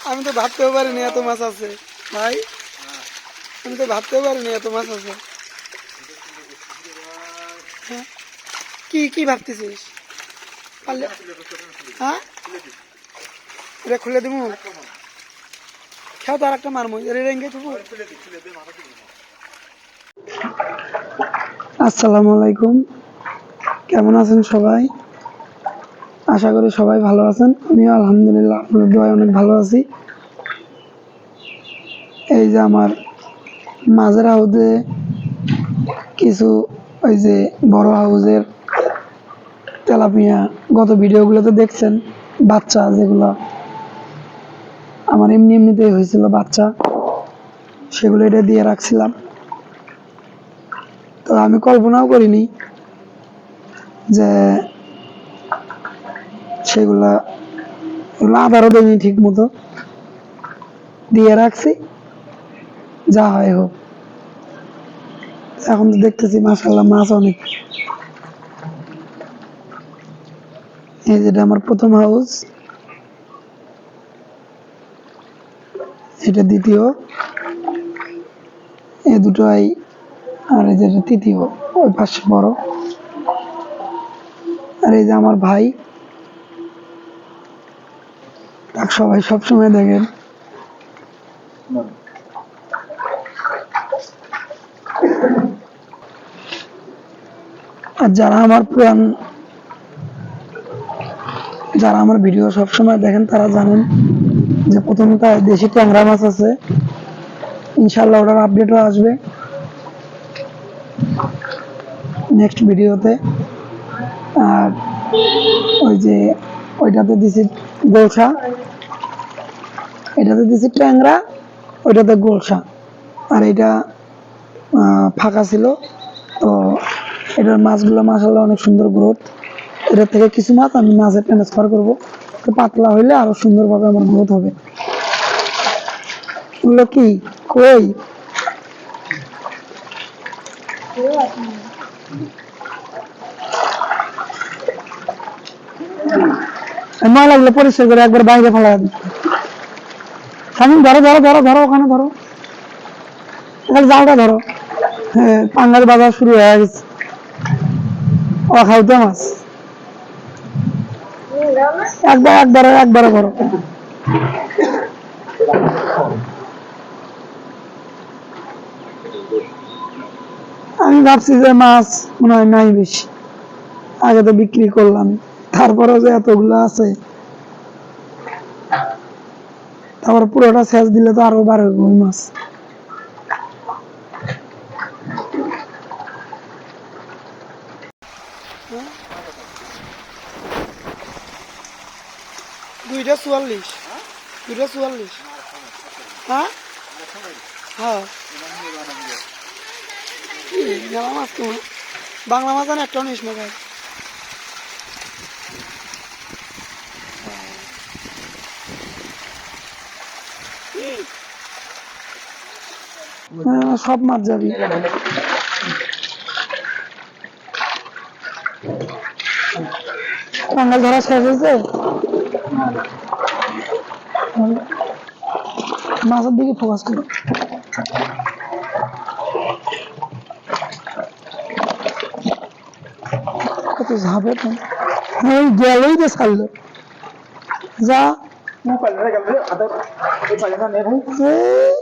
আমি তো ভাবতেও পারিনি এত মাছ আছে। ভাই, আমি তো ভাবতেও পারিনি এত মাছ আছে। হ্যাঁ? কি কি ভাবতেছিস? পারলে হ্যাঁ? এটা খুলে দিব খেও তো আর একটা মারমো। এটা রেঙ্গে থুবো। আসসালামু আলাইকুম। কেমন আছেন সবাই? আশা করি সবাই ভালো আছেন। আমিও আলহামদুলিল্লাহ, আপনাদের দোয়ায় অনেক ভালো আছি। এই যে আমার মাঝের হাউজে কিছু ওই যে বড় হাউজের তেলাপিয়া গত ভিডিওগুলোতে দেখছেন, বাচ্চা যেগুলো। আমার এমনি এমনিতেই হয়েছিল বাচ্চা, সেগুলো এটা দিয়ে রাখছিলাম। তো আমি কল্পনাও করিনি যে সেগুলা আধারও দেয়নি ঠিক মতো দিয়ে রাখছি, যা হয় হোক। এখন দেখতেছি মাসাল্লাহ মাছ অনেক। এই যেটা আমার প্রথম হাউস। এটা দ্বিতীয়। এ দুটোই, আর এই যেটা তৃতীয়, ওই পাশে বড়। আর এই যে আমার ভাই। সবাই সবসময় দেখেন। আর যারা আমার পুরান যারা আমার ভিডিও সবসময় দেখেন, তারা জানেন যে প্রথমটা দেশি ট্যাংরা মাছ আছে। ইনশাল্লাহ ওটার আপডেটও আসবে নেক্সট ভিডিওতে। আর ওই যে ওইটাতে দিছি গোলসা এটাতে দিছি ট্যাংরা, ওইটাতে গোলসা। আর এটা ফাঁকা ছিল। তো এটার মাছগুলো মাসাল্লাহ অনেক সুন্দর গ্রোথ এটা থেকে কিছু মাছ আমি মাছে ট্রান্সফার করব। তো পাতলা হইলে আরও সুন্দরভাবে আমার গ্রোথ হবে। এগুলো কি? কই? মা লাগলে পরিষ্কার করে একবার বাইরে ফেলা স্বামী ধরো ধরো ধরো ধরো ওখানে, ধরো। এখানে জালটা ধরো। হ্যাঁ পাঙ্গাল বাজার শুরু হয়ে গেছে। ও খাইতে মাছ। একবার একবার, একবারে করো আমি ভাবছি যে মাছ মনে হয় নাই বেশি। আগে তো বিক্রি করলাম। তারপরেও যে এতগুলো আছে তারপর পুরোটা শেষ দিলে তো আরও বারো ওই মাছ। দুইটা চুয়াল্লিশ। দুইটা চুয়াল্লিশ। হ্যাঁ? হ্যাঁ। মেলা মাছ তোমার বাংলা মাছ আর একটাও নিস না হ্যাঁ, সব মাছ যাবি। বাঙাল ধরা শেষ হয়েছে? মাছের দিকে ফোকাস করো। কত ঝাপে তো। ওই গেলই তো ছাড়লো। যা।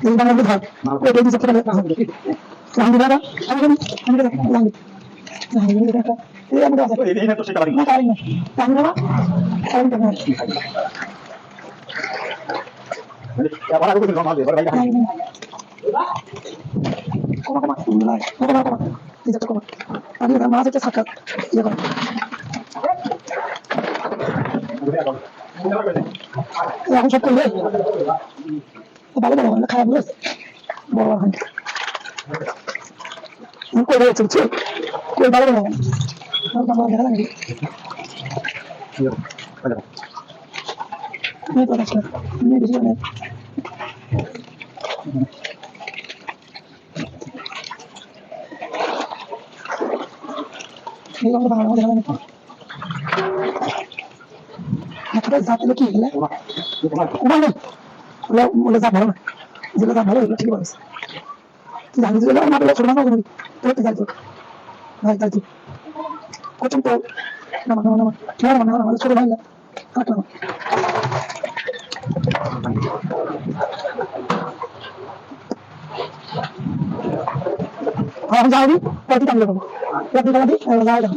বাংলাদেশ ভাগ ওই দিকে চলে গেল লাঙ্গি দাদা আমি আমি এটা মাছ একটা সাক্ষাৎ ইয়ে করে এখন সব করলে ভালো বড় হয় না খারাপ বলে বড় বড় হয় আমি কই রয়েছে বুঝছ কই ভালো বড় হয় আমার বাবা দেখা লাগে আমি তো আসলে আমি বেশি মানে এই আমরা ভালো দেখা লাগে একটা জাত কি গেলে ওটা নেই ওটা ওটা জাত ভালো। না যেগুলো জাত ভালো তুই ছোট তুই ভাই কোচিং তো নামা নামা নামা নামা নামা নামা ছোট ভাই না। কাট আমি যাওনি পরে টানলে পাবো রাত্রি টাকা দিই যাওয়া যাবে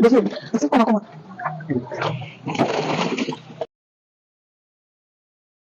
Deixa eu ver. Você coma, coma.